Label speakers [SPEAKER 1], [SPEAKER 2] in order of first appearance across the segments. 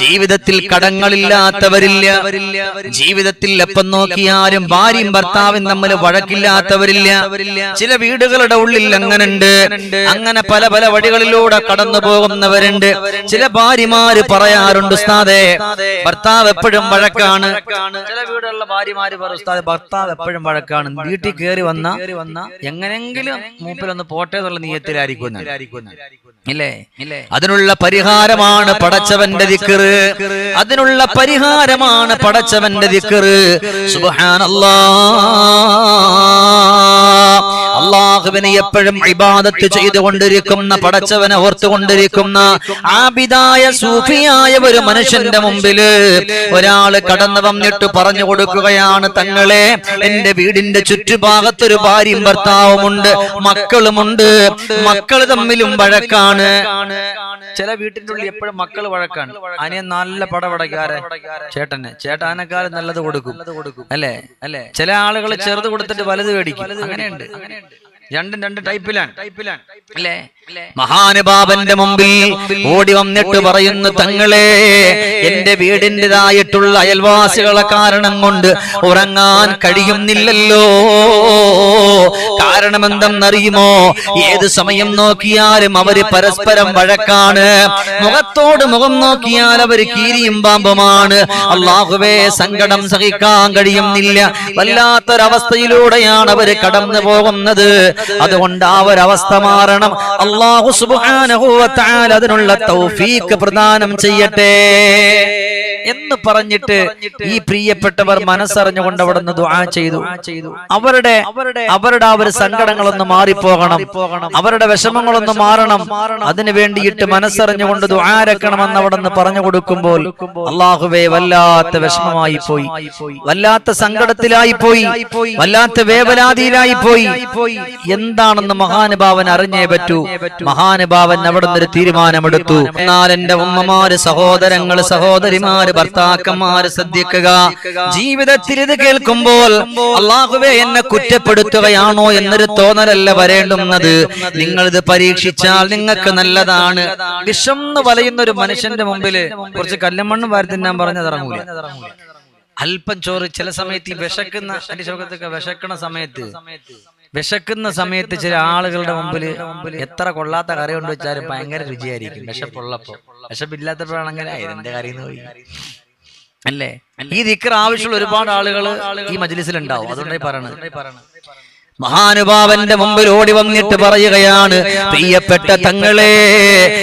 [SPEAKER 1] ജീവിതത്തിൽ കടങ്ങളില്ലാത്തവരില്ല. ജീവിതത്തിൽ എപ്പം നോക്കിയാലും ഭാര്യയും ഭർത്താവും തമ്മിൽ വഴക്കില്ലാത്തവരില്ല. ചില വീടുകളുടെ ഉള്ളിൽ അങ്ങനുണ്ട്. അങ്ങനെ പല പല വഴികളിലൂടെ കടന്നു പോകുന്നവരുണ്ട്. ചില ഭാര്യമാര് പറയാറുണ്ട് ഉസ്താദെ ഭർത്താവ് എപ്പോഴും വഴക്കാണ്. ചില വീടുകളിലെ ഭാര്യമാര് പറയും ഉസ്താദെ ഭർത്താവ് എപ്പോഴും വഴക്കാണ്. വീട്ടിൽ കയറി വന്ന എങ്ങനെങ്കിലും മൂപ്പിലൊന്ന് പോട്ടെ എന്നുള്ള നീയത്തിലായിരിക്കും അതിനുള്ള പരിഹാരമാണ് പടച്ചവന്റെ ദിക്കറ് അതിനുള്ള പരിഹാരമാണ് പടച്ചവന്റെ ദിക്കറ് സുബ്ഹാനല്ലാ. അള്ളാഹുവിനെ എപ്പോഴും ഇബാദത്ത് ചെയ്തുകൊണ്ടിരിക്കുന്ന പടച്ചവനെ ഓർത്തുകൊണ്ടിരിക്കുന്ന ആബിദായ സൂഫിയായ ഒരു മനുഷ്യന്റെ മുമ്പിൽ ഒരാൾ കടന്നു വന്നിട്ട് പറഞ്ഞു കൊടുക്കുകയാണ് തങ്ങളെ എന്റെ വീടിന്റെ ചുറ്റുഭാഗത്തൊരു ഭാര്യയും ഭർത്താവുമുണ്ട് മക്കളുമുണ്ട്. മക്കൾ തമ്മിലും വഴക്കാണ്. ചില വീട്ടിന്റെ ഉള്ളിൽ എപ്പോഴും മക്കൾ വഴക്കാണ്. അനിയൻ നല്ല പടപടക്കാരെ. ചേട്ടന്. ചേട്ടാനക്കാലം നല്ലത് കൊടുക്കും. അല്ലേ? അല്ലേ ചില ആളുകൾ ചെറുത് കൊടുത്തിട്ട് വലുത് മേടിക്കും. അങ്ങനെയുണ്ട്. രണ്ടും രണ്ട് ടൈപ്പിലാണ് ടൈപ്പിലാണ് അല്ലേ? മഹാനുഭാവന്റെ മുമ്പിൽ ഓടി വന്നിട്ട് പറയുന്നു തങ്ങളെ എന്റെ വീടിന്റെതായിട്ടുള്ള അയൽവാസികളെ കാരണം കൊണ്ട് ഉറങ്ങാൻ കഴിയുന്നില്ലല്ലോ. കാരണം എന്തെന്നറിയുമോ ഏത് സമയം നോക്കിയാലും അവർ പരസ്പരം വഴക്കാണ്. മുഖത്തോട് മുഖം നോക്കിയാൽ അവർ കീരിയും പാമ്പുമാണ്. അള്ളാഹുവേ സങ്കടം സഹിക്കാൻ കഴിയുന്നില്ല. വല്ലാത്തൊരവസ്ഥയിലൂടെയാണ് അവർ കടന്നു പോകുന്നത്. അതുകൊണ്ട് ആ ഒരവസ്ഥ മാറണം. അള്ളാഹു സുബ്ഹാനഹു വ അതിനുള്ള തൗഫീക്ക് പ്രദാനം ചെയ്യട്ടെ എന്ന് പറഞ്ഞിട്ട് ഈ പ്രിയപ്പെട്ടവർ മനസ്സറിഞ്ഞുകൊണ്ട് അവിടെ നിന്ന് ദുആ ചെയ്തു. അവരുടെ അവരുടെ ആ ഒരു സങ്കടങ്ങളൊന്ന് മാറിപ്പോകണം. അവരുടെ വിഷമങ്ങളൊന്ന് മാറണം. അതിനു വേണ്ടിയിട്ട് മനസ്സറിഞ്ഞുകൊണ്ട് ദുആരക്കണമെന്ന് അവിടെ നിന്ന് പറഞ്ഞു കൊടുക്കുമ്പോൾ അള്ളാഹുവേ വല്ലാത്ത വിഷമമായി പോയി. വല്ലാത്ത സങ്കടത്തിലായി പോയി. വല്ലാത്ത വേവലാതിയിലായി പോയി. എന്താണെന്ന് മഹാനുഭാവൻ അറിഞ്ഞേ പറ്റൂ. മഹാനുഭാവൻ അവിടെ നിന്നൊരു തീരുമാനമെടുത്തു. എന്നാൽ എന്റെ ഉമ്മമാര് സഹോദരങ്ങൾ സഹോദരിമാര് ഭർത്താക്കന്മാര് ശ്രദ്ധിക്കുക. ജീവിതത്തിൽ ഇത് കേൾക്കുമ്പോൾ അള്ളാഹുവെ എന്നെ കുറ്റപ്പെടുത്തുകയാണോ. എന്നൊരു തോന്നലല്ല വരേണ്ടുന്നത്. നിങ്ങൾ ഇത് പരീക്ഷിച്ചാൽ നിങ്ങൾക്ക് നല്ലതാണ്. വിഷംന്ന് വലയുന്ന ഒരു മനുഷ്യന്റെ മുമ്പിൽ കുറച്ച് കല്ലമണ്ണും വാരത്തിന് ഞാൻ പറഞ്ഞത് ഇറങ്ങൂല. അല്പം ചോറ് ചില സമയത്ത് ഈ വിശക്കുന്ന അടിശോകത്തൊക്കെ ശോകത്തൊക്കെ വിശക്കണ സമയത്ത് വിശക്കുന്ന സമയത്ത് ചില ആളുകളുടെ മുമ്പിൽ എത്ര കൊള്ളാത്ത കറി കൊണ്ട് വെച്ചാലും ഭയങ്കര രുചിയായിരിക്കും. വിശപ്പുള്ളപ്പോ. വിശപ്പില്ലാത്തപ്പോഴാണ് അങ്ങനെ കറി എന്ന് പോയി. അല്ലേ? ഈ ദിക്കർ ആവശ്യമുള്ള ഒരുപാട് ആളുകൾ ഈ മജ്ലിസിൽ ഉണ്ടാവും അതുകൊണ്ടായി പറയണത്. മഹാനുഭാവന്റെ മുമ്പിൽ ഓടി വന്നിട്ട് പറയുകയാണ് പ്രിയപ്പെട്ട തങ്ങളെ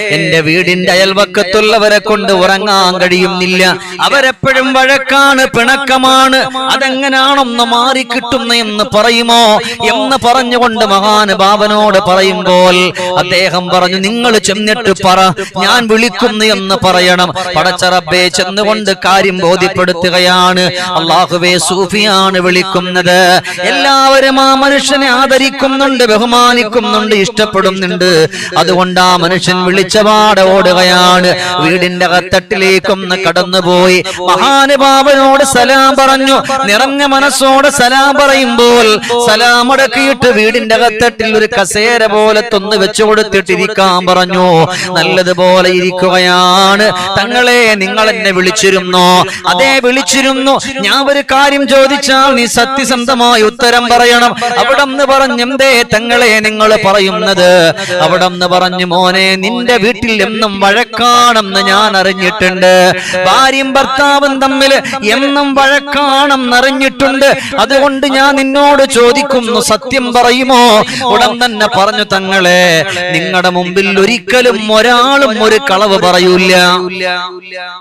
[SPEAKER 1] എന്റെ വീടിന്റെ അയൽവക്കത്തുള്ളവരെ കൊണ്ട് ഉറങ്ങാൻ കഴിയുന്നില്ല. അവരെപ്പോഴും വഴക്കാണ് പിണക്കമാണ്. അതെങ്ങനാണൊന്ന് മാറിക്കിട്ടുന്ന എന്ന് പറയുമോ? എന്ന് പറഞ്ഞുകൊണ്ട് മഹാനുഭാവനോട് പറയുമ്പോൾ അദ്ദേഹം പറഞ്ഞു നിങ്ങൾ ചെന്നിട്ട് പറ ഞാൻ വിളിക്കുന്നു എന്ന് പറയണം. പടച്ചറബെ ചെന്നുകൊണ്ട് കാര്യം ബോധ്യപ്പെടുത്തുകയാണ്. അള്ളാഹുവേ സൂഫിയാണ് വിളിക്കുന്നത്. എല്ലാവരും ആ മനുഷ്യനെ ആദരിക്കുന്നുണ്ട് ബഹുമാനിക്കുന്നുണ്ട് ഇഷ്ടപ്പെടുന്നുണ്ട്. അതുകൊണ്ട് ആ മനുഷ്യൻ വിളിച്ചപാടെ ഓടുകയാണ്. വീടിന്റെ കത്തട്ടിലേക്കൊന്ന് കടന്നുപോയി. മഹാനുഭാവനോട് സലാം പറഞ്ഞു. നിറഞ്ഞ മനസ്സോട് സലാം പറയുമ്പോൾ സലാം അടക്കിയിട്ട് വീടിന്റെ കത്തട്ടിൽ ഒരു കസേര പോലെ തൊന്ന് വെച്ചു കൊടുത്തിട്ടിരിക്കാൻ പറഞ്ഞു. നല്ലതുപോലെ ഇരിക്കുകയാണ്. തങ്ങളെ നിങ്ങൾ എന്നെ വിളിച്ചിരുന്നു? അതേ വിളിച്ചിരുന്നു. ഞാൻ ഒരു കാര്യം ചോദിച്ചാൽ നീ സത്യസന്ധമായി ഉത്തരം പറയണം. അവിടെ പറഞ്ഞു ദേ തങ്ങളെ നിങ്ങൾ പറയുന്നത്. അവിടെ നിന്ന് പറഞ്ഞു മോനെ നിന്റെ വീട്ടിൽ എന്നും വഴക്കാണെന്ന് ഞാൻ അറിഞ്ഞിട്ടുണ്ട്. ഭാര്യയും ഭർത്താവും തമ്മിൽ എന്നും വഴക്കാണെന്ന് അറിഞ്ഞിട്ടുണ്ട്. അതുകൊണ്ട് ഞാൻ നിന്നോട് ചോദിക്കുന്നു സത്യം പറയുമോ? ഉടൻ തന്നെ പറഞ്ഞു തങ്ങളെ നിങ്ങളുടെ മുമ്പിൽ ഒരിക്കലും ഒരാളും ഒരു കളവ് പറയൂല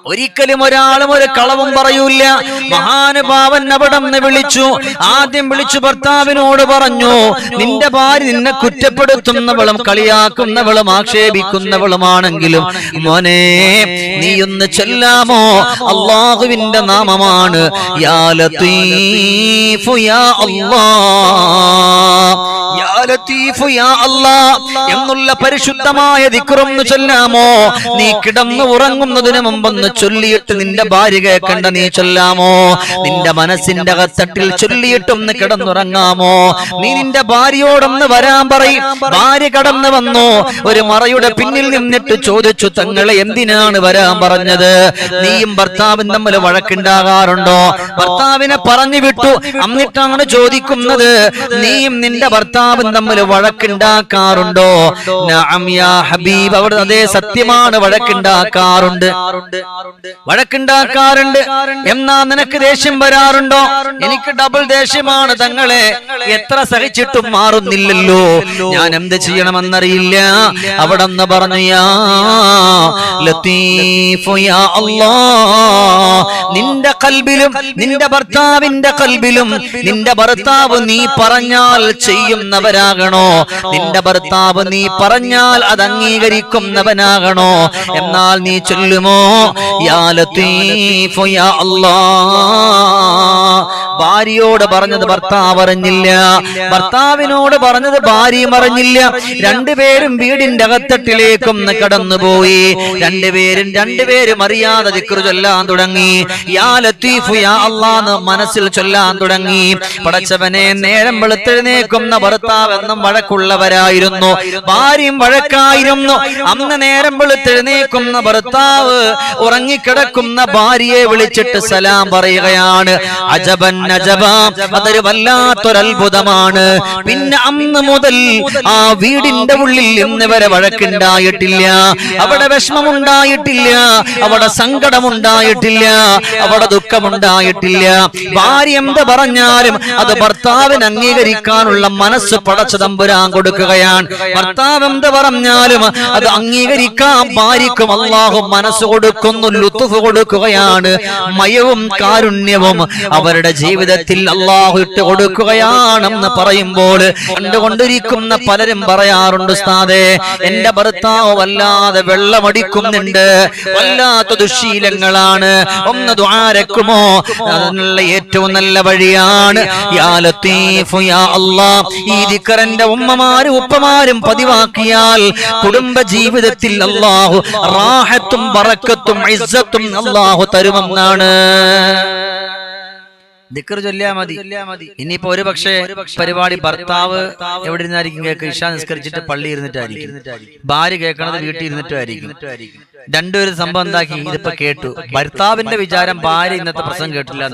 [SPEAKER 1] ഒരിക്കലും ഒരാളും ഒരു കളവും പറയൂല മഹാനുഭാവൻ അവിടെ വിളിച്ചു. ആദ്യം വിളിച്ചു ഭർത്താവിനോട് പറഞ്ഞു നിന്റെ ഭാര്യ നിന്നെ കുറ്റപ്പെടുത്തുന്നവളും കളിയാക്കുന്നവളും ആക്ഷേപിക്കുന്നവളുമാണെങ്കിലും മോനെ നീ ഒന്ന് ചെല്ലാമോ? അള്ളാഹുവിന്റെ നാമമാണ് യാ ലത്തീഫു യാ അല്ലാഹ് എന്നുള്ള പരിശുദ്ധമായ ദിക്റൊന്ന് ചൊല്ലാമോ? നീ കിടന്നു ഉറങ്ങുന്നതിന് മുമ്പൊന്ന് ചൊല്ലിയിട്ട് നിന്റെ ഭാര്യ കേൾക്കണ്ട നീ ചൊല്ലാമോ? നിന്റെ മനസ്സിന്റെ കത്തട്ടിൽ ചൊല്ലിയിട്ടൊന്ന് കിടന്നുറങ്ങാമോ? നീ നിന്റെ ഭാര്യയോടൊന്ന് വരാൻ പറയും. ഭാര്യ കടന്നു വന്നു. ഒരു മറയുടെ പിന്നിൽ നിന്നിട്ട് ചോദിച്ചു തങ്ങളെ എന്തിനാണ് വരാൻ പറഞ്ഞത്? നീയും ഭർത്താവും തമ്മിൽ വഴക്കുണ്ടാകാറുണ്ടോ? ഭർത്താവിനെ പറഞ്ഞു വിട്ടു. എന്നിട്ടാണ് ചോദിക്കുന്നത്. നീയും നിന്റെ ഭർത്താവും തമ്മിൽ വഴക്കുണ്ടാക്കാറുണ്ടോ ഹബീബ്. അവിടെ അതേ സത്യമാണ് വഴക്കുണ്ടാക്കാറുണ്ട് വഴക്കുണ്ടാക്കാറുണ്ട് എന്നാ നിനക്ക് ദേഷ്യം വരാറുണ്ടോ? എനിക്ക് ഡബിൾ ദേഷ്യമാണ് തങ്ങളെ. എത്ര സഹിച്ചിട്ടും മാറുന്നില്ലല്ലോ. ഞാൻ എന്ത് ചെയ്യണമെന്നറിയില്ല. അവിടെ നിന്ന് പറഞ്ഞു നിന്റെ കൽബിലും നിന്റെ ഭർത്താവിന്റെ കൽബിലും നിന്റെ ഭർത്താവ് നീ പറഞ്ഞാൽ ചെയ്യുന്നവരാകണോ? നിന്റെ ഭർത്താവ് നീ പറഞ്ഞാൽ അത് അംഗീകരിക്കുന്നവനാകണോ? എന്നാൽ നീ ചൊല്ലുമോ യാ യാ ഭാര്യയോട് പറഞ്ഞത് ഭർത്താവ് അറിഞ്ഞില്ല. ഭർത്താവിനോട് പറഞ്ഞത് ഭാര്യയും അറിഞ്ഞില്ല. രണ്ടുപേരും വീടിന്റെ അകത്തട്ടിലേക്കും കടന്നുപോയി. രണ്ടുപേരും രണ്ടുപേരും അറിയാതെ ദിക്റ് ചൊല്ലാൻ തുടങ്ങി. യാ ലത്തീഫു യാ അള്ളാന്ന് മനസ്സിൽ ചൊല്ലാൻ തുടങ്ങി. പടച്ചവനെ നേരം വെളുത്തെഴുന്നേക്കുന്ന ഭർത്താവ് എന്നും വഴക്കുള്ളവരായിരുന്നു. ഭാര്യയും വഴക്കായിരുന്നു. അന്ന് നേരം വെളുത്തെഴുന്നേക്കുന്ന ഭർത്താവ് ഉറങ്ങിക്കിടക്കുന്ന ഭാര്യയെ വിളിച്ചിട്ട് സലാം പറയുകയാണ്. അജബൻ അജബ അതൊരു വല്ലാത്തൊരത്ഭുതമാണ്. പിന്നെ അന്ന് മുതൽ ആ വീടിന്റെ ഉള്ളിൽ ഇന്ന് വരെ വഴക്കുണ്ടായിട്ടില്ല. അവിടെ വിഷമമുണ്ടായിട്ടില്ല. അവിടെ സങ്കടമുണ്ടായിട്ടില്ല. അവിടെ ദുഃഖമുണ്ടായിട്ടില്ല. ഭാര്യ എന്ത് പറഞ്ഞാലും അത് ഭർത്താവിന് അംഗീകരിക്കാനുള്ള മനസ്സ് പടച്ചു തമ്പുരാൻ കൊടുക്കുകയാണ്. ഭർത്താവ് എന്ത് പറഞ്ഞാലും അത് അംഗീകരിക്കാൻ ഭാര്യക്കും അള്ളാഹു മനസ്സ് കൊടുക്കുന്നു ലുത്തുഫ് കൊടുക്കുകയാണ്. മയവും കാരുണ്യവും അവരുടെ ജീവിതത്തിൽ അള്ളാഹു ഇട്ട് കൊടുക്കുകയാണെന്ന് പറയുമ്പോൾ കണ്ടുകൊണ്ടിരിക്കുന്ന പലരും പറയാറുണ്ട് ഉസ്താദേ എന്റെ ഭർത്താവ് വല്ലാതെ വെള്ളമടിക്കുന്നുണ്ട് വല്ലാത്ത ദുശീലങ്ങളാണ്. ഒന്ന് ദ്വാരക്കുമോ അതിനുള്ള ഏറ്റവും നല്ല വഴിയാണ്. ഈ ദിക്കറിന്റെ ഉമ്മമാരും ഉപ്പമാരും പതിവാക്കിയാൽ കുടുംബ ജീവിതത്തിൽ അള്ളാഹു റാഹത്തും പറക്കത്തും ഇസ്സത്തും അള്ളാഹു തരുമെന്നാണ്. ദിക്കർ ചൊല്ലിയാ മതി. ഇനിയിപ്പോ ഒരു പക്ഷേ പരിപാടി ഭർത്താവ് എവിടെ ഇരുന്നായിരിക്കും കേൾക്കുക ഇഷ നിസ്കരിച്ചിട്ട് പള്ളി ഇരുന്നിട്ടായിരിക്കും. ഭാര്യ കേൾക്കണത് വീട്ടിൽ ഇരുന്നിട്ടായിരിക്കും. രണ്ടുപേരും സംഭവം എന്താക്കി ഇതിപ്പോ കേട്ടു. ഭർത്താവിന്റെ വിചാരം ഭാര്യ ഇന്നത്തെ പ്രസംഗം കേട്ടില്ല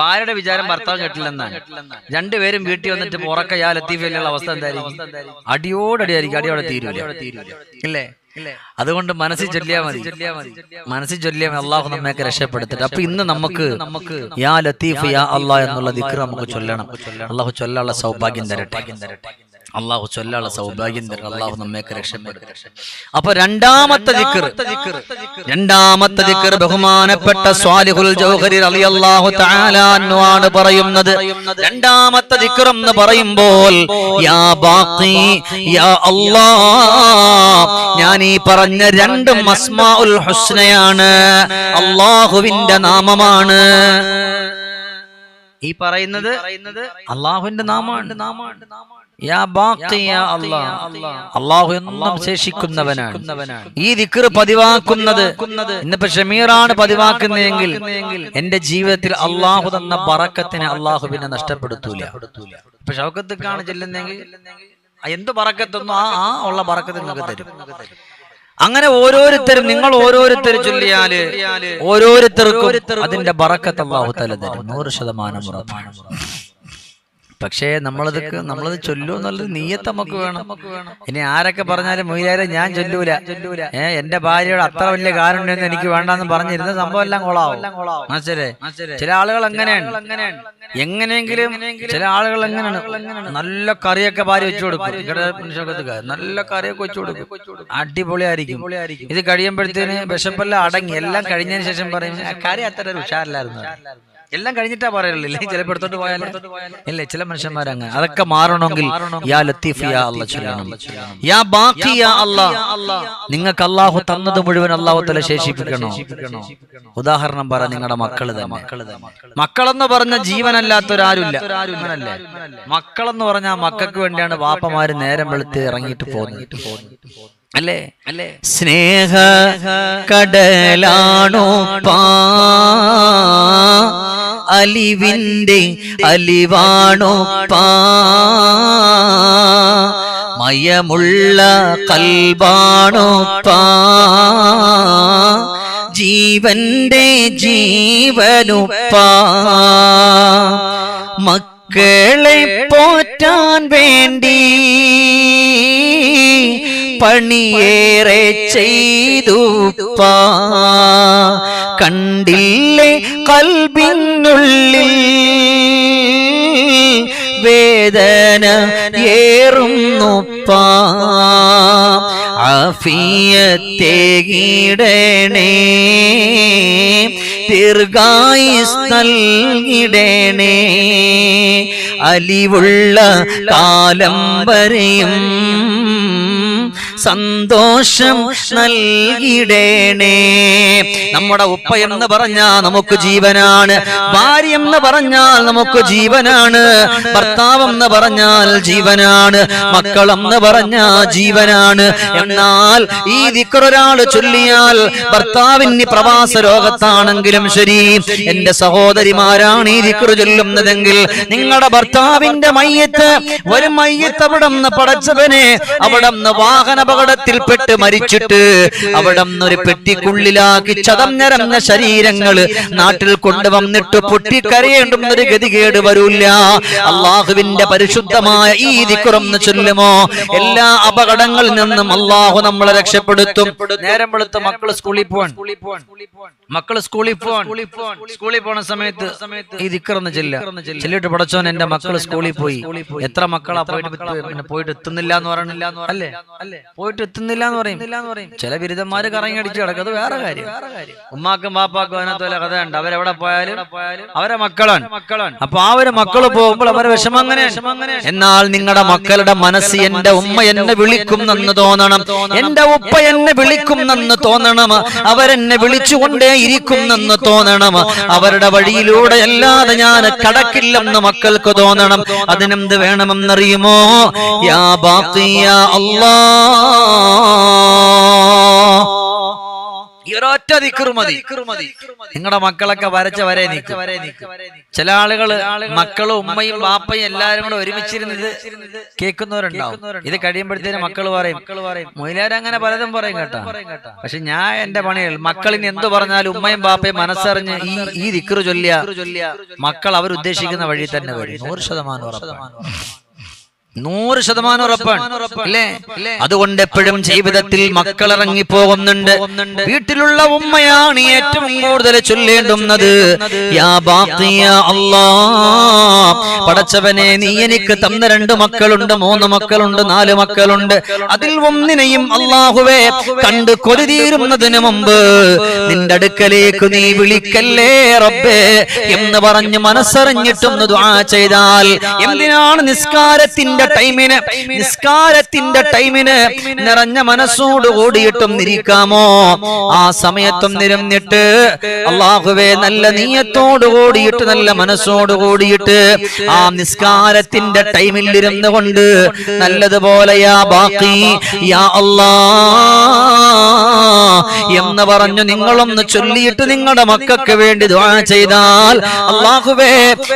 [SPEAKER 1] ഭാര്യയുടെ വിചാരം ഭർത്താവ് കേട്ടില്ലെന്നാണ്. രണ്ടുപേരും വീട്ടിൽ വന്നിട്ട് ഉറക്ക യാ ലത്തീഫിലുള്ള അവസ്ഥ എന്തായിരിക്കും? അടിയോടടിയായിരിക്കും. അടിയോടെ തീരുവല്ലേ ഇല്ലേ? അതുകൊണ്ട് മനസ്സിൽ ചൊല്ലിയാ മതി. മനസ്സിൽ ചൊല്ലിയാ മതി. അള്ളാഹു നമ്മയൊക്കെ രക്ഷപ്പെടുത്തിട്ട്. അപ്പൊ ഇന്ന് നമുക്ക് നമുക്ക് യാ ലത്തീഫ് യാ അള്ളാഹ് എന്നുള്ള ദിക്ർ നമുക്ക് ചൊല്ലണം. അള്ളാഹു ചൊല്ലാനുള്ള സൗഭാഗ്യം തരട്ടെ. അള്ളാഹു ചൊല്ലാനുള്ള സൗഭാഗ്യം തരണം അള്ളാഹു നമ്മയൊക്കെ രക്ഷപ്പെടും അപ്പൊ രണ്ടാമത്തെ ദിക്ർ. രണ്ടാമത്തെ ദിക്ർ. ബഹുമാനപ്പെട്ട സ്വാലിഹുൽ ജൗഹരി റളിയല്ലാഹു തആല അൻഹു ആണ് പറയുന്നത്. രണ്ടാമത്തെ ദിക്ർ എന്ന് പറയുമ്പോൾ യാ ബാഖി യാ അല്ലാഹ് ഞാൻ ഈ പറഞ്ഞ രണ്ടും അസ്മാഉൽ ഹുസ്നയാണ്. അള്ളാഹുവിന്റെ നാമമാണ്. ഈ പറയുന്നത് അള്ളാഹുവിന്റെ നാമമാണ് നാമമാണ്. യാ ബാഖി യാ അല്ലാഹ്. അള്ളാഹു എന്നും ശേഷിക്കുന്നവനാണ്. ഈ ദിക്ർ പതിവാക്കുന്നത്. ഇന്നിപ്പോ ഷമീറാണ് പതിവാക്കുന്നതെങ്കിൽ എന്റെ ജീവിതത്തിൽ അള്ളാഹു തന്ന ബറക്കത്തിനെ അള്ളാഹു പിന്നെ നഷ്ടപ്പെടുത്തൂല. ഇപ്പൊ ഷൗക്കത്തേക്കാണ് ചെല്ലുന്നെങ്കിൽ എന്ത് പറക്കത്തൊന്നും ആ ആ ഉള്ള ബറക്കത്ത് നിങ്ങൾക്ക് തരും. അങ്ങനെ ഓരോരുത്തരും നിങ്ങൾ ഓരോരുത്തർ ചൊല്ലിയാൽ ഓരോരുത്തർക്കും അതിന്റെ ബറക്കത്ത് അള്ളാഹു തല തരും. നൂറ് ശതമാനം ഉറപ്പാണ്. പക്ഷേ നമ്മളത് നമ്മളത് ചൊല്ലൂ എന്നുള്ളത് നീയത്ത് നമുക്ക് വേണം. ഇനി ആരൊക്കെ പറഞ്ഞാലും മൊയ്യാരെ ഞാൻ ചൊല്ലൂല. ഏ എന്റെ ഭാര്യയോട് അത്ര വലിയ കാരണം എനിക്ക് വേണ്ടെന്ന് പറഞ്ഞിരുന്ന സംഭവം എല്ലാം കൊളാവും മനസ്സിലേ ചില ആളുകൾ എങ്ങനെയാണ്? എങ്ങനെയെങ്കിലും ചില ആളുകൾ എങ്ങനെയാണ്? നല്ല കറിയൊക്കെ ഭാര്യ വെച്ചു കൊടുക്കും. നല്ല കറിയൊക്കെ വെച്ചു കൊടുക്കും. അടിപൊളിയായിരിക്കും. ഇത് കഴിയുമ്പോഴത്തേന് വിശപ്പെല്ലാം അടങ്ങി. എല്ലാം കഴിഞ്ഞതിന് ശേഷം പറയും "ആ, കറി അത്ര ഉഷാറില്ലായിരുന്നു. എല്ലാം കഴിഞ്ഞിട്ടാ പറയല്ലേ ഇല്ലേ ചിലപ്പോൾ എടുത്തോണ്ട് പോയാൽ ഇല്ലേ ചില മനുഷ്യന്മാരങ്ങ് അതൊക്കെ മാറണമെങ്കിൽ യാ ലത്തീഫ് യാ അല്ലാ ചൊല്ലണം യാ ബാക്കി യാ അല്ലാ നിങ്ങൾക്ക് അള്ളാഹു തന്നത് മുഴുവൻ അള്ളാഹു തല ശേഷിപ്പിക്കണോ. ഉദാഹരണം പറ നിങ്ങളുടെ മക്കൾ തന്നെ. മക്കളെന്ന് പറഞ്ഞ ജീവനല്ലാത്തൊരാരുമില്ല. മക്കളെന്ന് പറഞ്ഞ മക്കൾക്ക് വേണ്ടിയാണ് വാപ്പമാര് നേരം വെളുത്ത് ഇറങ്ങിയിട്ട് പോകുന്നത് അല്ലേ? അല്ലേ? സ്നേഹ കടലാണോ പാ. അലിവിന്റെ അലിവാണോപ്പാ മയമുള്ള പാ. ജീവന്റെ ജീവനുപ്പാ മക്കളെ പോറ്റാൻ വേണ്ടി പണിയേറെ ചെയ്തു കണ്ടില്ലേ കൽബിനുള്ളിൽ വേദന ഏറുന്നുപ്പാ ആഫിയത്തേകിടണേ ദീർഘായുസ് നൽകിടണേ. അലിവുള്ള കാലം വരെയും സന്തോഷം നൽകിടേണേ. നമ്മുടെ ഉപ്പ എന്ന് പറഞ്ഞാൽ നമുക്ക് ജീവനാണ്. ഭാര്യ എന്ന് പറഞ്ഞാൽ നമുക്ക് ജീവനാണ്. ഭർത്താവ് എന്ന് പറഞ്ഞാൽ ജീവനാണ്. മക്കൾ എന്ന് പറഞ്ഞാൽ ജീവനാണ്. എന്നാൽ ഈ ദിക്കറൊരാൾ ചൊല്ലിയാൽ ഭർത്താവിന് പ്രവാസ രോഗത്താണെങ്കിലും ശരി. എന്റെ സഹോദരിമാരാണ് ഈ ദിക്കറ് ചൊല്ലുന്നതെങ്കിൽ നിങ്ങളുടെ ഭർത്താവിന്റെ മയ്യത്ത് ഒരു മയ്യത്ത് അവിടെ നിന്ന് പടച്ചവനെ അവിടെ നിന്ന് വാഹനാപകടത്തിൽപ്പെട്ട് മരിച്ചിട്ട് അവിടെ ഒരു പെട്ടിക്കുള്ളിലാക്കി ചതഞ്ഞരഞ്ഞ ശരീരങ്ങൾ നാട്ടിൽ കൊണ്ടുവന്നിട്ട് പൊട്ടിക്കരയേണ്ടുന്ന ഒരു ഗതികേട് വരൂല്ല. അള്ളാഹുവിന്റെ പരിശുദ്ധമായ ഈ ദിക്കുറന്ന് ചൊല്ലുമോ? എല്ലാ അപകടങ്ങളിൽ നിന്നും അള്ളാഹു നമ്മളെ രക്ഷപ്പെടുത്തും. നേരം വെളുത്ത മക്കൾ സ്കൂളിൽ പോവാൻ. മക്കൾ സ്കൂളിൽ പോവാൻ. സ്കൂളിൽ പോണ സമയത്ത് ഈ ദിക്കറന്ന് ചെല്ല ചെല്ലിട്ട് പടച്ചോൻ എന്റെ മക്കൾ സ്കൂളിൽ പോയി. എത്ര മക്കളാ പോയിട്ട് പോയിട്ട് എത്തുന്നില്ല എന്ന് പറയണില്ല അല്ലേ അല്ലേ? പോയിട്ട് എത്തുന്നില്ല എന്ന് പറയും. ചില ബിരുദന്മാര് കറങ്ങി അടിച്ചു കിടക്കും. അത് വേറെ കാര്യം. ഉമ്മാക്കും ബാപ്പാക്കും അതിനകത്ത് വല്ല കഥയുണ്ട്. അവരെവിടെ പോയാലും അവരെ മക്കളാണ്. മക്കളാണ്. അപ്പൊ ആ ഒരു മക്കൾ പോകുമ്പോൾ അവരെ വിഷമം അങ്ങനെ എന്നാൽ നിങ്ങളുടെ മക്കളുടെ മനസ്സ് എന്റെ ഉമ്മ എന്നെ വിളിക്കുന്നെന്ന് തോന്നണം. എന്റെ ഉപ്പ എന്നെ വിളിക്കുന്നെന്ന് തോന്നണം. അവരെന്നെ വിളിച്ചുകൊണ്ടേ ഇരിക്കുന്നെന്ന് തോന്നണം. അവരുടെ വഴിയിലൂടെ അല്ലാതെ ഞാൻ കടക്കില്ലെന്ന് മക്കൾക്ക് തോന്നണം. അതിനെന്ത് വേണമെന്നറിയുമോ? യാ ബാക്കിയാ ഈ ഒരൊറ്റ മതി. നിങ്ങളുടെ മക്കളൊക്കെ വരച്ച വരെ നിൽക്കും. ചില ആളുകൾ മക്കളും ഉമ്മയും ബാപ്പയും എല്ലാരും കൂടെ ഒരുമിച്ചിരുന്നത് കേൾക്കുന്നവരുണ്ടാവും. ഇത് കഴിയുമ്പോഴത്തേനും മക്കൾ പറയും മൊയിലാരും അങ്ങനെ പലതും പറയും കേട്ടോ. പക്ഷെ ഞാൻ എന്റെ പണികൾ മക്കളിന് എന്ത് പറഞ്ഞാലും ഉമ്മയും ബാപ്പയും മനസ്സറിഞ്ഞ് ഈ ഈ ദിക്റ് ചൊല്ലിയ മക്കൾ അവരുദ്ദേശിക്കുന്ന വഴി തന്നെ വരും. നൂറ് ശതമാനം നൂറ് ശതമാനം ഉറപ്പാണ്. അല്ലേ? അതുകൊണ്ട് എപ്പോഴും ജീവിതത്തിൽ മക്കൾ ഇറങ്ങി പോകുന്നുണ്ട്. വീട്ടിലുള്ള ഉമ്മയാണ് ഏറ്റവും കൂടുതൽ ചൊല്ലേണ്ടുന്നത്. പടച്ചവനെ നീ എനിക്ക് തന്ന രണ്ട് മക്കളുണ്ട് മൂന്ന് മക്കളുണ്ട് നാല് മക്കളുണ്ട് അതിൽ ഒന്നിനെയും അള്ളാഹുവേ കണ്ട് കൊരുതീരുന്നതിന് മുമ്പ് നിന്റെ അടുക്കലേക്ക് നീ വിളിക്കല്ലേ റബ്ബേ എന്ന് പറഞ്ഞ് മനസ്സറിഞ്ഞിട്ടൊന്ന് ദ്വാ ചെയ്താൽ എന്തിനാണ് നിസ്കാരത്തിന്റെ ടൈമിന് നിസ്കാരത്തിന്റെ ടൈമിന് നിറഞ്ഞ മനസ്സോട് കൂടിയിട്ടും നിരിക്കാമോ? ആ സമയത്തും നിരന്നിട്ട് അള്ളാഹുവേ നല്ല നീയത്തോട് കൂടിയിട്ട് നല്ല മനസ്സോട് കൂടിയിട്ട് ആ നിസ്കാരത്തിന്റെ ടൈമിൽ ഇരുന്നു കൊണ്ട് നല്ലതുപോലെ യാ ബാക്കി യാ അല്ലാ എന്ന് പറഞ്ഞു നിങ്ങളൊന്ന് ചൊല്ലിയിട്ട് നിങ്ങളുടെ മക്കൾക്ക് വേണ്ടി ദ്വാ ചെയ്താൽ അള്ളാഹുവേ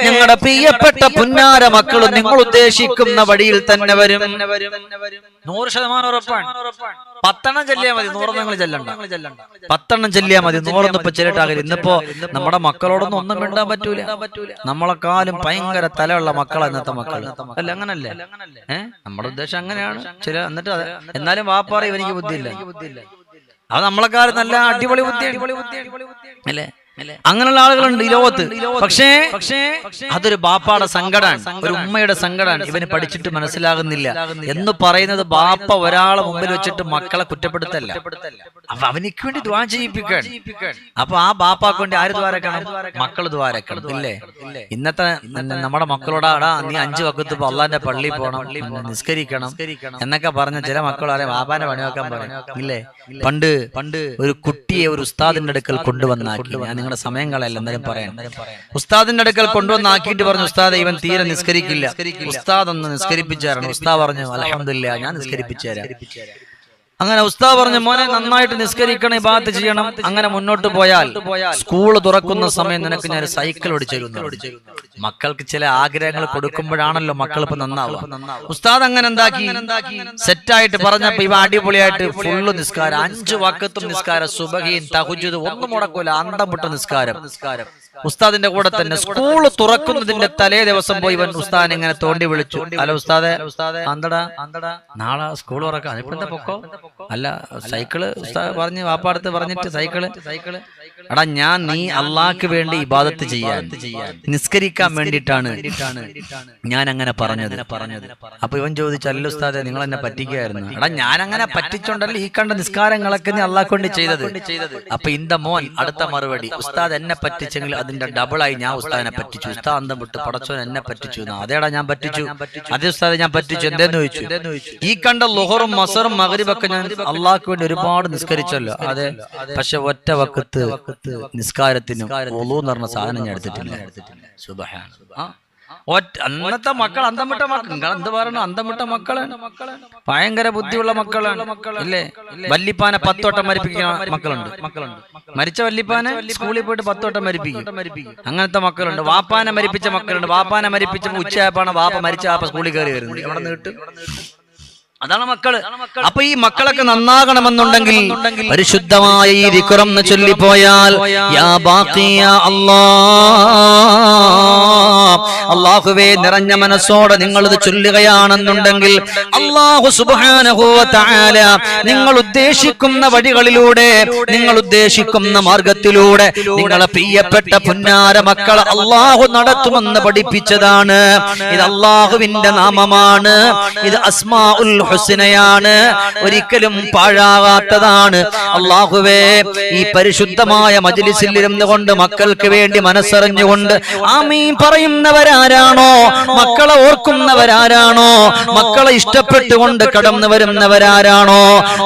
[SPEAKER 1] ഞങ്ങളുടെ പ്രിയപ്പെട്ട പുന്നാര മക്കളും നിങ്ങൾ ഉദ്ദേശിക്കുന്ന വഴിയിൽ തന്നെ വരും. നൂറ് ശതമാനം ഉറപ്പാണ്. പത്തെണ്ണം ചെല്ലിയാൽ മതി നൂറൊന്നും നിങ്ങൾ ചെല്ലണ്ട. പത്തെണ്ണം ചെല്ലിയാൽ മതി നൂറൊന്നും ഇപ്പൊ ചെല്ലിട്ടാകില്ല ഇന്നിപ്പോ നമ്മുടെ മക്കളോടൊന്നും ഒന്നും മിണ്ടാൻ പറ്റൂല. നമ്മളെക്കാളും ഭയങ്കര തലയുള്ള മക്കളാ ഇന്നത്തെ മക്കൾ അല്ല അങ്ങനല്ലേ? നമ്മുടെ ഉദ്ദേശം അങ്ങനെയാണ്. ചില എന്നിട്ട് എന്നാലും വാപ്പാറ ഇവനിക്ക് ബുദ്ധിയില്ല. അത് നമ്മളെക്കാളും നല്ല അടിപൊളി ബുദ്ധിയാണ്. അല്ലേ? അങ്ങനെയുള്ള ആളുകളുണ്ട് ഈ ലോകത്ത്. പക്ഷേ പക്ഷേ അതൊരു ബാപ്പാടെ സങ്കടാണ്. ഒരു ഉമ്മയുടെ സങ്കടാണ്. ഇവന് പഠിച്ചിട്ട് മനസ്സിലാകുന്നില്ല. എന്ന് പറയുന്നത് ബാപ്പ ഒരാളെ മുമ്പിൽ വെച്ചിട്ട് മക്കളെ കുറ്റപ്പെടുത്തല്ല. അപ്പൊ അവനിക്ക് വേണ്ടി ദ്വാ ചെയ്യിപ്പിക്കാൻ അപ്പൊ ആ ബാപ്പാക്ക് വേണ്ടി ആര് ദ്വാരക്കണം മക്കൾ ദ്വാരക്കണം ഇല്ലേ? ഇന്നത്തെ നമ്മുടെ മക്കളോടാ നീ അഞ്ചു വക്കത്ത് അള്ളാന്റെ പള്ളി പോകണം നിസ്കരിക്കണം. എന്നൊക്കെ പറഞ്ഞ ചില മക്കൾ അറിയാം ബാബാനെ പണിവെക്കാൻ പറയും. ഇല്ലേ? പണ്ട് പണ്ട് ഒരു കുട്ടിയെ ഒരു ഉസ്താദിന്റെ അടുക്കൽ കൊണ്ടുവന്നാക്കി. നിങ്ങളുടെ സമയം കളയല്ല എന്നാലും പറയാം. ഉസ്താദിന്റെ അടുക്കൽ കൊണ്ടുവന്നാക്കിയിട്ട് പറഞ്ഞു ഉസ്താദ് ഇവൻ തീരെ നിസ്കരിക്കില്ല. ഉസ്താദ് ഒന്ന് നിസ്കരിപ്പിച്ചു തരണം ഉസ്താദ് പറഞ്ഞു അലഹമില്ല ഞാൻ നിസ്കരിപ്പിച്ചു തരാം അങ്ങനെ ഉസ്താദ് പറഞ്ഞു മോനെ നന്നായിട്ട് നിസ്കരിക്കണം ഇബാദത്ത് ചെയ്യണം. അങ്ങനെ മുന്നോട്ട് പോയാൽ സ്കൂൾ തുറക്കുന്ന സമയം നിനക്ക് ഞാൻ സൈക്കിൾ ഓടിച്ചു മക്കൾക്ക് ചില ആഗ്രഹങ്ങൾ കൊടുക്കുമ്പോഴാണല്ലോ മക്കൾ ഇപ്പൊ നന്നാവുക. ഉസ്താദ് അങ്ങനെ എന്താക്കി? സെറ്റായിട്ട് പറഞ്ഞപ്പോ ഇവ അടിപൊളിയായിട്ട് ഫുള്ള് നിസ്കാരം. അഞ്ചു വക്കത്തും നിസ്കാരം. സുബഹീൻ തഹുജുദ് ഒന്നും മുടക്കൂല. അന്തം നിസ്കാരം നിസ്കാരം. ഉസ്താദിന്റെ കൂടെ തന്നെ സ്കൂൾ തുറക്കുന്നതിന്റെ തലേ ദിവസം പോയി ഇവൻ ഉസ്താദിനെ ഇങ്ങനെ തോണ്ടി വിളിച്ചു. അല്ല ഉസ്താദെ. ഉസ്താദെ. അന്തടാ നാളെ സ്കൂൾ തുറക്കാം. ഇപ്പൊ പൊക്കോ? അല്ല സൈക്കിൾ ഉസ്താദ് പറഞ്ഞ് വാപ്പാടത്ത് പറഞ്ഞിട്ട് സൈക്കിൾ സൈക്കിൾ എടാ ഞാൻ നീ അള്ളാഹ്ക്ക് വേണ്ടി ഇബാദത്ത് ചെയ്യാൻ നിസ്കരിക്കാൻ വേണ്ടിയിട്ടാണ് ഞാൻ അങ്ങനെ പറഞ്ഞത്. പറഞ്ഞത് അപ്പൊ ഇവൻ ചോദിച്ചു അല്ല ഉസ്താദെ നിങ്ങൾ എന്നെ പറ്റിക്കുകയായിരുന്നു. എടാ ഞാൻ അങ്ങനെ പറ്റിച്ചോണ്ടല്ലേ ഈ കണ്ട നിസ്കാരങ്ങളൊക്കെ നീ അള്ളാഹ് കൊണ്ട് ചെയ്തത്. അപ്പൊ ഇന്ത മോൻ അടുത്ത മറുപടി ഉസ്താദ് എന്നെ പറ്റിച്ചെങ്കിൽ അതിന്റെ ഡബിളായി ഞാൻ ഉസ്താദിനെ പറ്റിച്ചു. ഉസ്താദ് അന്തം വിട്ട് പടച്ചോൻ എന്നെ പറ്റിച്ചു അതേടാ ഞാൻ പറ്റിച്ചു. അതേ ഉസ്താദെ ഞാൻ പറ്റിച്ചു. എന്തേന്ന് ചോദിച്ചു? ഈ കണ്ട ലുഹറും മസറും മകരിബൊക്കെ ഞാൻ അള്ളാഹ്ക്ക് വേണ്ടി ഒരുപാട് നിസ്കരിച്ചല്ലോ. അതെ പക്ഷെ ഒറ്റ വക്കത്ത് നിസ്കാരത്തിനും ഒളു എന്ന് പറഞ്ഞ സാധനം ഞാൻ എടുത്തിട്ടില്ല. ഒറ്റ അന്നത്തെ മക്കൾ അന്തമുട്ട മക്കൾ നിങ്ങൾ എന്ത് പറയണം? അന്തമുട്ട വിട്ട മക്കളാണ് ഭയങ്കര ബുദ്ധിയുള്ള മക്കളാണ് ഇല്ലേ? വല്ലിപ്പാനെ പത്തോട്ടം മരിപ്പിക്കുന്ന മക്കളുണ്ട്. മക്കളുണ്ട്. മരിച്ച വല്ലിപ്പാനെ സ്കൂളിൽ പോയിട്ട് പത്തോട്ടം മരിപ്പിക്കും. അങ്ങനത്തെ മക്കളുണ്ട്. വാപ്പാനെ മരിപ്പിച്ച മക്കളുണ്ട്. വാപ്പാനെ മരിപ്പിച്ച ഉച്ചയായപ്പാണ് വാപ്പ മരിച്ച വാപ്പ സ്കൂളിൽ കയറി വരുന്നത്. എവിടെ നിന്ന് കിട്ടും? അതാണ് മക്കൾ. അപ്പൊ ഈ മക്കളൊക്കെ നന്നാകണമെന്നുണ്ടെങ്കിൽ പരിശുദ്ധമായ ഈ വിക്രം എന്ന് ചൊല്ലിപ്പോയാൽ അള്ളാഹുവേ നിറഞ്ഞ മനസ്സോടെ നിങ്ങൾ ഇത് ചൊല്ലുകയാണെന്നുണ്ടെങ്കിൽ അള്ളാഹു തആല നിങ്ങൾ ഉദ്ദേശിക്കുന്ന വഴികളിലൂടെ നിങ്ങൾ ഉദ്ദേശിക്കുന്ന മാർഗത്തിലൂടെ നിങ്ങളെ പ്രിയപ്പെട്ട പുന്നാര മക്കളെ അള്ളാഹു നടത്തുമെന്ന് പഠിപ്പിച്ചതാണ്. ഇത് അള്ളാഹുവിന്റെ നാമമാണ്. ഇത് അസ്മാ ഉൽ ഹുസ്നയാണ് ഒരിക്കലും പാഴാകാത്തതാണ്. അള്ളാഹുവേ ഈ പരിശുദ്ധമായ മജ്ലിസിൽ ഇരുന്നു കൊണ്ട് മക്കൾക്ക് വേണ്ടി മനസ്സറിഞ്ഞുകൊണ്ട് ആമീൻ പറയുന്നവരാരാണോ? മക്കളെ ഓർക്കുന്നവരാരാണോ? മക്കളെ ഇഷ്ടപ്പെട്ടുകൊണ്ട് കടന്നു വരുന്നവരാരാണോ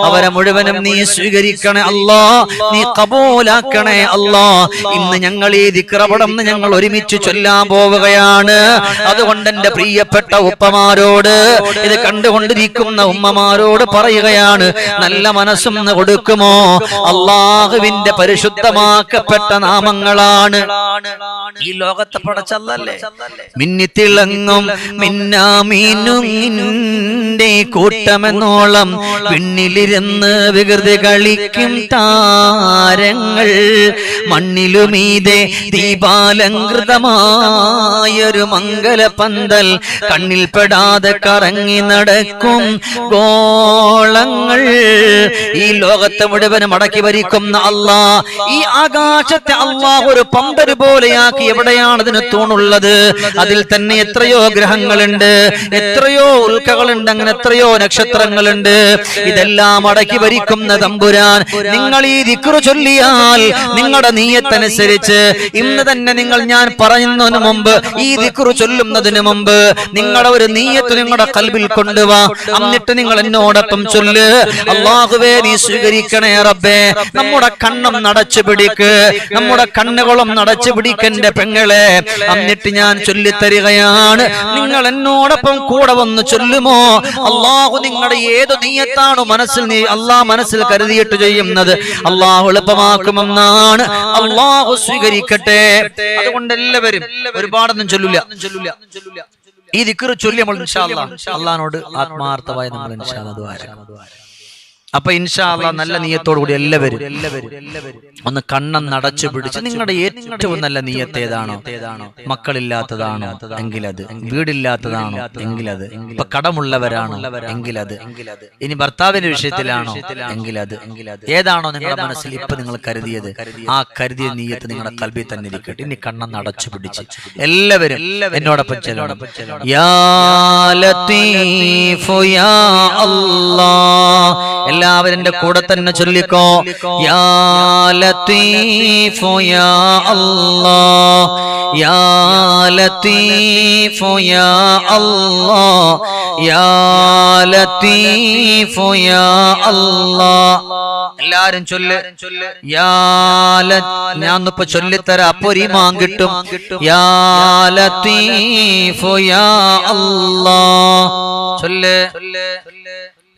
[SPEAKER 1] അവരെ മുഴുവനും നീ സ്വീകരിക്കണേ അല്ലോ. നീ കബൂലാക്കണേ അല്ലോ. ഇന്ന് ഞങ്ങൾ ഈ ദിക്രപടം ഞങ്ങൾ ഒരുമിച്ച് ചൊല്ലാൻ പോവുകയാണ്. അതുകൊണ്ട് എന്റെ പ്രിയപ്പെട്ട ഉപ്പമാരോട് ഇത് കണ്ടുകൊണ്ടിരിക്കുന്ന ഉമ്മമാരോട് പറയുകയാണ് നല്ല മനസ്സും കൊടുക്കുമോ? അള്ളാഹുവിന്റെ പരിശുദ്ധമാക്കപ്പെട്ട നാമങ്ങളാണ്. ഈ ലോകത്തെ പടച്ചല്ലേ മിന്നിത്തിളങ്ങും മിന്നാമീനുങ്ങിന്റെ കൂട്ടമെന്നോളം പിന്നിലിരുന്ന് വികൃതി കളിക്കും താരങ്ങൾ. മണ്ണിലുമീതെ ദീപാലങ്കൃതമായൊരു മംഗല പന്തൽ കണ്ണിൽപ്പെടാതെ കറങ്ങി നടക്കും. ഗോളങ്ങൾ ഈ ലോകത്തെ മുഴുവൻ മടക്കി ഭരിക്കുന്ന അള്ളാ ഈ ആകാശത്തെ അള്ളാഹ് ഒരു പമ്പര് പോലെയാക്കി എവിടെയാണ് അതിന് തൂണുള്ളത്? അതിൽ തന്നെ എത്രയോ ഗ്രഹങ്ങളുണ്ട് എത്രയോ ഉൽക്കകളുണ്ട് അങ്ങനെ എത്രയോ നക്ഷത്രങ്ങളുണ്ട്. ഇതെല്ലാം അടക്കി ഭരിക്കുന്ന തമ്പുരാൻ നിങ്ങൾ ഈ ദിക്റു ചൊല്ലിയാൽ നിങ്ങളുടെ നീയത്തനുസരിച്ച് ഇന്ന് തന്നെ നിങ്ങൾ ഞാൻ പറയുന്നതിന് മുമ്പ് ഈ ദിക്റു ചൊല്ലുന്നതിന് മുമ്പ് നിങ്ങളുടെ ഒരു നീയത്ത് നിങ്ങളുടെ കൽവിൽ കൊണ്ടുവാ. എന്നിട്ട് നിങ്ങൾ എന്നോടൊപ്പം ചൊല്ല്. അള്ളാഹുവേ നീ സ്വീകരിക്കണേ റബ്ബേ. നമ്മുടെ കണ്ണും നടച്ചു പിടിക്ക്. നമ്മുടെ കണ്ണുകളും നടച്ചു പിടിക്കന്റെ പെങ്ങളെ. എന്നിട്ട് ഞാൻ ചൊല്ലിത്തരികയാണ്. നിങ്ങൾ എന്നോടൊപ്പം കൂടെ വന്ന് ചൊല്ലുമോ? അള്ളാഹു നിങ്ങളുടെ ഏത് നീയത്താണോ മനസ്സിൽ നീ അള്ളാഹ് മനസ്സിൽ കരുതിയിട്ട് ചെയ്യുന്നത്? അള്ളാഹു എളുപ്പമാക്കുമെന്നാണ്. അള്ളാഹു സ്വീകരിക്കട്ടെ. അതുകൊണ്ട് എല്ലാവരും ഒരുപാടൊന്നും ചൊല്ലില്ല ചൊല്ലില്ല ചൊല്ലില്ല ഈ ദിക്കറ് ചൊല്ലി നമ്മൾ അള്ളഹാനോട് ആത്മാർത്ഥമായി നമ്മൾ ഇൻഷാ അള്ളാഹ്. അപ്പൊ ഇൻഷാ അല്ലാഹ് നല്ല നീയത്തോടു കൂടി എല്ലാവരും ഒന്ന് കണ്ണം നടച്ചു പിടിച്ച് നിങ്ങളുടെ ഏറ്റവും നല്ല നീയത്ത് ഏതാണോ? മക്കളില്ലാത്തതാണോ? എങ്കിലത്. വീടില്ലാത്തതാണോ? എങ്കിലത്. ഇപ്പൊ കടമുള്ളവരാണോ? എങ്കിലത്. ഇനി ഭർത്താവിന്റെ വിഷയത്തിലാണോ? എങ്കിലത്. ഏതാണോ നിങ്ങളുടെ മനസ്സിൽ ഇപ്പൊ നിങ്ങൾ കരുതിയത്? ആ കരുതിയ നീയത്ത് നിങ്ങളുടെ കൽബിൽ തന്നെ ഇരിക്കട്ടെ. ഇനി കണ്ണം നടച്ചു പിടിച്ച്. എല്ലാവരും എന്നോടൊപ്പം ചെല്ലണം. യാ ലത്തീഫു യാ അല്ലാഹ് എല്ലാവരും കൂടെ തന്നെ ചൊല്ലിക്കോ. യാ അല്ലാഹ്. യാ അല്ലാഹ്. യാ അല്ലാഹ്. എല്ലാരും ചൊല്ല്. യാല ഞാൻ ഇപ്പൊ ചൊല്ലിത്തരാം. അപ്പൊ ഒരു മാം കിട്ടും. യാ ലത്തീഫു യാ അല്ലാഹ്. ചൊല്ല്.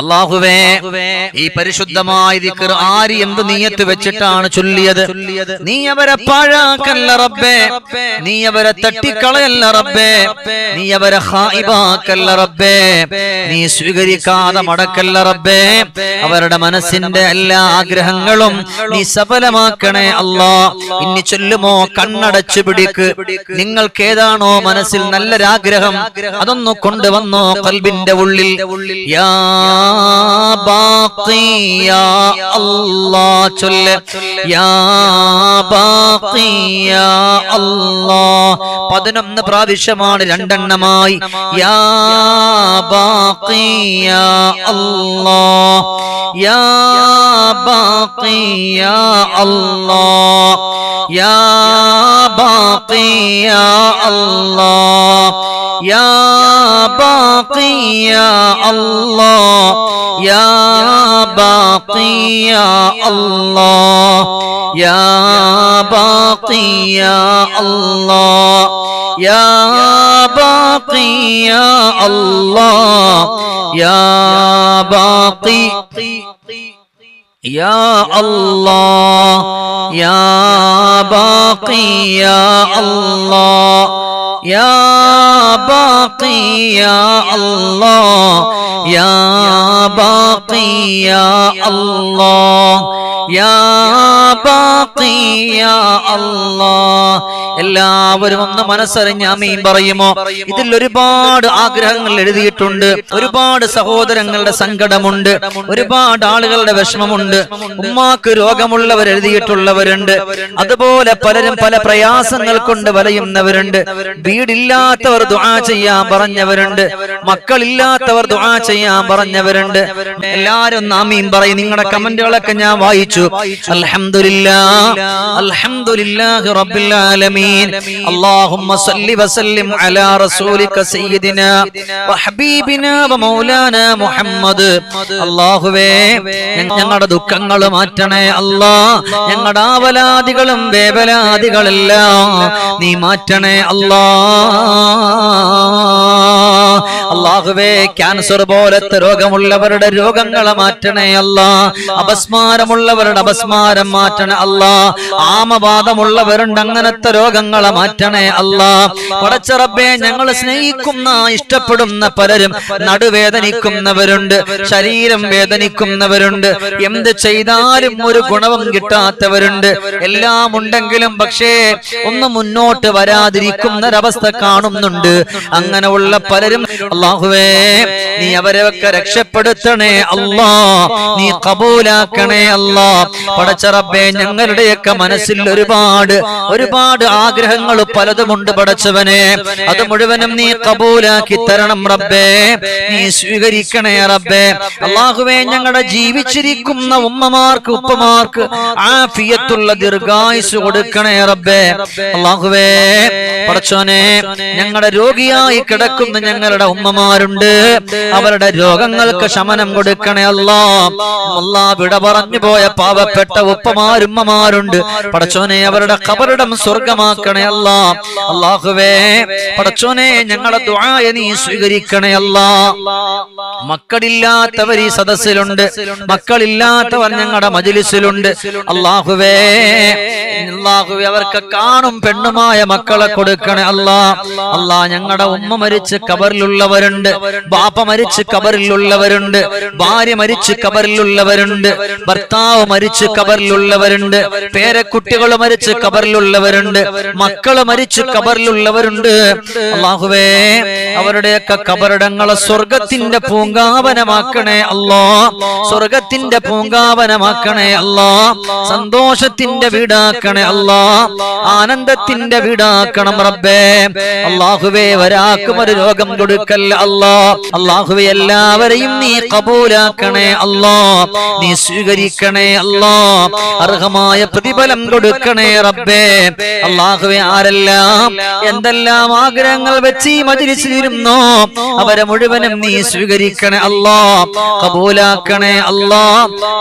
[SPEAKER 1] അള്ളാഹുവേ ഈ പരിശുദ്ധമായ ആര് എന്ത് നീയത്ത് വെച്ചിട്ടാണ് ചൊല്ലിയത്? നീ അവരെ പാഴാക്കല്ല റബ്ബേ. നീ അവരെ തട്ടിക്കളയല്ല റബ്ബേ. നീ അവരെ ഹായിബാക്കല്ല റബ്ബേ. നീ സ്വീകരിക്കാതെ മടക്കല്ല റബ്ബേ. അവരുടെ മനസ്സിന്റെ എല്ലാ ആഗ്രഹങ്ങളും നീ സഫലമാക്കണേ അല്ലാ. ഇനി ചൊല്ലുമോ കണ്ണടച്ചു പിടിക്ക്. നിങ്ങൾക്ക് ഏതാണോ മനസ്സിൽ നല്ലൊരാഗ്രഹം? അതൊന്നു കൊണ്ടുവന്നോ കൽബിന്റെ ഉള്ളിൽ. യാ ബാക്കിയാ അല്ലാ ചൊല്ല്. യാ ബാക്കിയാ അല്ലാ. പതിനൊന്ന് പ്രാവശ്യമാണ് രണ്ടെണ്ണമായി. യാ ബാക്കിയാ അല്ലാ. യാ ബാക്കിയാ അല്ലാ. യാ ബാക്കിയാ അല്ലാ. യാ ബാക്കിയാ അല്ലാ. يا باقي يا الله يا باقي يا الله يا باقي يا الله يا باقي يا الله يا باقي يا الله يا باقي يا الله يا باقي يا الله يا باقي يا الله എല്ലാവരും ഒന്ന് മനസ്സറിഞ്ഞ അമീൻ പറയുമോ ഇതിൽ ഒരുപാട് ആഗ്രഹങ്ങൾ എഴുതിയിട്ടുണ്ട് ഒരുപാട് സഹോദരങ്ങളുടെ സങ്കടമുണ്ട് ഒരുപാട് ആളുകളുടെ വിഷമമുണ്ട് രോഗമുണ്ട് ഉമ്മാക്ക് രോഗമുള്ളവർ എഴുതിയിട്ടുള്ളവരുണ്ട്. അതുപോലെ പലരും പല പ്രയാസങ്ങൾ കൊണ്ട് വലയുന്നവരുണ്ട്. വീടില്ലാത്തവർ ദുആ ചെയ്യാൻ പറഞ്ഞവരുണ്ട്. മക്കളില്ലാത്തവർ ദുആ ചെയ്യാൻ പറഞ്ഞവരുണ്ട്. എല്ലാരും നാമീൻ പറയും. നിങ്ങളുടെ കമന്റുകളൊക്കെ ഞാൻ വായിച്ചു. അൽഹംദുലില്ലാ അൽഹംദുലില്ലാഹി റബ്ബിൽ ആലമീൻ. അല്ലാഹുമ്മ സല്ലി വസല്ലിം അലാ റസൂലിക സയ്യിദിനാ മുഹമ്മദ്. അല്ലാഹുവേ ഞങ്ങളുടെ ദുഃഖങ്ങൾ മാറ്റണേ അല്ലാ. ഞങ്ങളുടെ ആവലാദികളും വേവലാദികളെല്ലാം നീ മാറ്റണേ അല്ലാ. അള്ളാഹുവേ ക്യാൻസർ പോലത്തെ രോഗമുള്ളവരുടെ രോഗങ്ങളെ മാറ്റണേ അല്ല. അപസ്മാരമുള്ളവരുടെ അപസ്മാരം മാറ്റണേ അല്ല. ആമവാദമുള്ളവരുണ്ട് അങ്ങനത്തെ രോഗങ്ങളെ മാറ്റണേ അല്ല. പടച്ചറബേ ഞങ്ങൾ സ്നേഹിക്കുന്ന ഇഷ്ടപ്പെടുന്ന പലരും നടുവേദനിക്കുന്നവരുണ്ട് ശരീരം വേദനിക്കുന്നവരുണ്ട്. എന്ത് ചെയ്താലും ഒരു ഗുണവും കിട്ടാത്തവരുണ്ട്. എല്ലാം ഉണ്ടെങ്കിലും പക്ഷേ ഒന്ന് മുന്നോട്ട് വരാതിരിക്കുന്നൊരവസ്ഥ കാണുന്നുണ്ട്. അങ്ങനെയുള്ള പലരും അള്ളാഹുവേ നീ അവരെയൊക്കെ രക്ഷപ്പെടുത്തണേ അല്ലാ. നീ കബൂലാക്കണേ അല്ലാ. പടച്ചറബേ ഞങ്ങളുടെയൊക്കെ മനസ്സിൽ ഒരുപാട് ഒരുപാട് ആഗ്രഹങ്ങൾ പലതുമുണ്ട് പടച്ചവനെ. അത് മുഴുവനും നീ കബൂലാക്കി തരണം റബ്ബേ. നീ സ്വീകരിക്കണേ റബ്ബേ. അള്ളാഹുവേ ഞങ്ങളുടെ ജീവിച്ചിരിക്കുന്ന ഉമ്മമാർക്ക് ഉപ്പമാർക്ക് ആഫിയത്തുള്ള ദീർഘായുസ് കൊടുക്കണേ റബ്ബേ. അള്ളാഹുവേ പടച്ചോനെ ഞങ്ങളുടെ രോഗിയായി കിടക്കുന്ന ഞങ്ങളുടെ ഉമ്മമാരുണ്ട്. അവരുടെ രോഗങ്ങൾക്ക് ശമനം കൊടുക്കണേ അല്ലാ. അല്ലാ. വിട പറഞ്ഞു പോയ പാവപ്പെട്ട ഉപ്പമാരുമ്മമാരുണ്ട് പടച്ചോനെ അവരുടെ കബറിടം സ്വർഗമാക്കണേ അല്ലാ. അള്ളാഹുവേ പടച്ചോനെ ഞങ്ങളുടെ ദുആയ നീ സ്വീകരിക്കണേ അല്ലാ. മക്കളില്ലാത്തവർ ഈ സദസ്സിലുണ്ട്. മക്കളില്ലാത്തവർ ഞങ്ങളുടെ മജിലിസിലുണ്ട്. അള്ളാഹുവേ അള്ളാഹുവേ അവർക്ക് കാണും പെണ്ണുമായ മക്കളെ കൊടുക്കണേ അല്ലാ. അല്ലാ ഞങ്ങളുടെ ഉമ്മ മരിച്ച് കബറിലുള്ളവരുണ്ട്. ബാപ്പ മരിച്ച് കബറിലുള്ളവരുണ്ട്. ഭാര്യ മരിച്ച് കബറിലുള്ളവരുണ്ട്. ഭർത്താവ് മരിച്ച് കബറിലുള്ളവരുണ്ട്. പേരക്കുട്ടികൾ മരിച്ച് കബറിലുള്ളവരുണ്ട്. മക്കൾ മരിച്ച് കബറിലുള്ളവരുണ്ട്. അള്ളാഹുവേ അവരുടെയൊക്കെ കബറിടങ്ങളെ സ്വർഗത്തിന്റെ പൂങ്കാവനമാക്കണേ അല്ലോ. സ്വർഗത്തിന്റെ പൂങ്കാവനമാക്കണേ അല്ല. സന്തോഷത്തിന്റെ വീടാക്കണേ അല്ല. ആനന്ദത്തിന്റെ വീടാക്കണം റബ്ബേ. അള്ളാഹുവേ വരാക്കും ഒരു രോഗം കൊടുക്കല്ല അല്ല. അള്ളാഹുവെ എല്ലാവരെയും നീ കബൂലാക്കണേ അല്ല. നീ സ്വീകരിക്കണേ അല്ല. അർഹമായ പ്രതിഫലം കൊടുക്കണേ റബ്ബേ. അള്ളാഹുവെ ആരെല്ലാം എന്തെല്ലാം ആഗ്രഹങ്ങൾ വെച്ച് ഈ മജിലിസിലിരുന്നോ അവരെ മുഴുവനും നീ സ്വീകരിക്കണേ അല്ല. കബൂലാക്കണേ അല്ലോ.